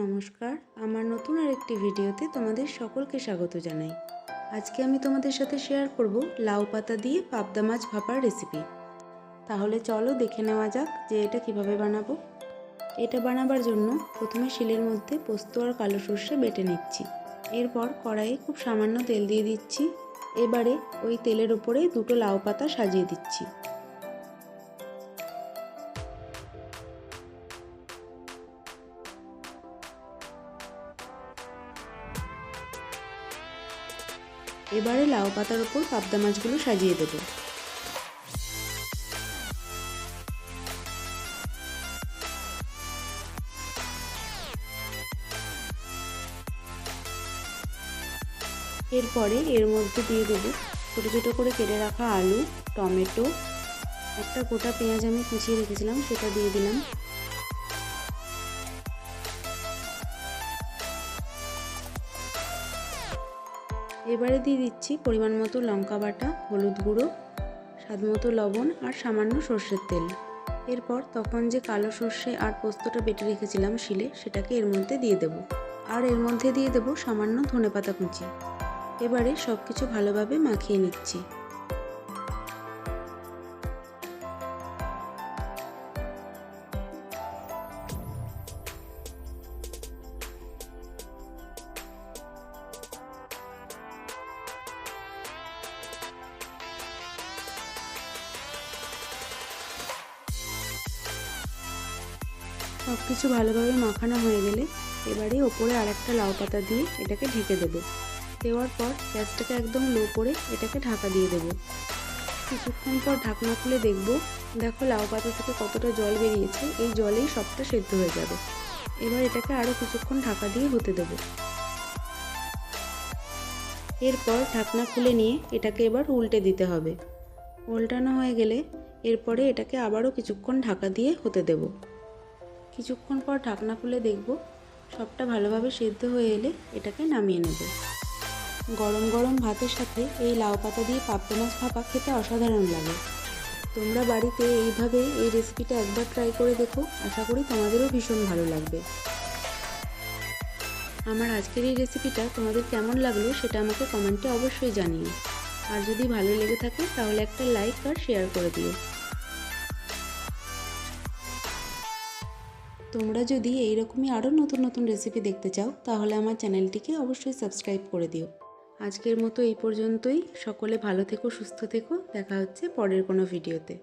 নমস্কার। আমার নতুন আর একটি ভিডিওতে তোমাদের সকলকে স্বাগত জানাই। আজকে আমি তোমাদের সাথে শেয়ার করব লাউ পাতা দিয়ে পাবদা মাছ ভাপার রেসিপি তাহলে চলো দেখে নেওয়া যাক যে এটা কীভাবে বানাবো। এটা বানাবার জন্য প্রথমে শিলের মধ্যে পোস্ত আর কালো সর্ষে বেটে নিচ্ছি। এরপর কড়াইয়ে খুব সামান্য তেল দিয়ে দিচ্ছি। এবারে ওই তেলের ওপরে দুটো লাউ পাতা সাজিয়ে দিচ্ছি। এবারে লাউ পাতার ওপর পাবদা মাছগুলো সাজিয়ে দেবো। এরপরে এর মধ্যে দিয়ে দেবো ছোটো ছোটো করে কেটে রাখা আলু, টমেটো, একটা গোটা পেঁয়াজ আমি কুচিয়ে রেখেছিলাম, সেটা দিয়ে দিলাম। এবারে দিয়ে দিচ্ছি পরিমাণ মতো লঙ্কা বাটা, হলুদ গুঁড়ো, স্বাদ মতো লবণ আর সামান্য সর্ষের তেল। এরপর তখন যে কালো সর্ষে আর পোস্তটা বেটে রেখেছিলাম শিলে, সেটাকে এর মধ্যে দিয়ে দেব। আর এর মধ্যে দিয়ে দেব সামান্য ধনেপাতা কুচি। এবারে সব কিছু ভালোভাবে মাখিয়ে নিচ্ছি। সব কিছু ভালোভাবে মাখানো হয়ে গেলে এবারে ওপরে আর একটা লাউ পাতা দিয়ে এটাকে ঢেকে দেবো। দেওয়ার পর গ্যাসটাকে একদম লো করে এটাকে ঢাকা দিয়ে দেবো। কিছুক্ষণ পর ঢাকনা খুলে দেখব, দেখো লাউ পাতা থেকে কতটা জল বেরিয়েছে, এই জলেই সবটা সেদ্ধ হয়ে যাবে। এবার এটাকে আরও কিছুক্ষণ ঢাকা দিয়ে হতে দেবো। এরপর ঢাকনা খুলে নিয়ে এটাকে এবার উল্টে দিতে হবে। উল্টানো হয়ে গেলে এরপরে এটাকে আবারও কিছুক্ষণ ঢাকা দিয়ে হতে দেবো। কিছুক্ষণ পর ঢাকনা খুলে দেখব সবটা ভালোভাবে সেদ্ধ হয়ে এলে এটাকে নামিয়ে নেব। গরম গরম ভাতের সাথে এই লাউ পাতা দিয়ে পাবদা মাছ ভাপা খেতে অসাধারণ লাগে। তোমরা বাড়িতে এইভাবে এই রেসিপিটা একবার ট্রাই করে দেখো, আশা করি তোমাদেরও ভীষণ ভালো লাগবে। আমার আজকের এই রেসিপিটা তোমাদের কেমন লাগল সেটা আমাকে কমেন্টে অবশ্যই জানিও। আর যদি ভালো লেগে থাকে তাহলে একটা লাইক আর শেয়ার করে দিও। তোমরা যদি এইরকমই আরও নতুন নতুন রেসিপি দেখতে চাও, তাহলে আমার চ্যানেলটিকে অবশ্যই সাবস্ক্রাইব করে দিও। আজকের মতো এই পর্যন্তই। সকলে ভালো থেকো, সুস্থ থেকো। দেখা হচ্ছে পরের কোনো ভিডিওতে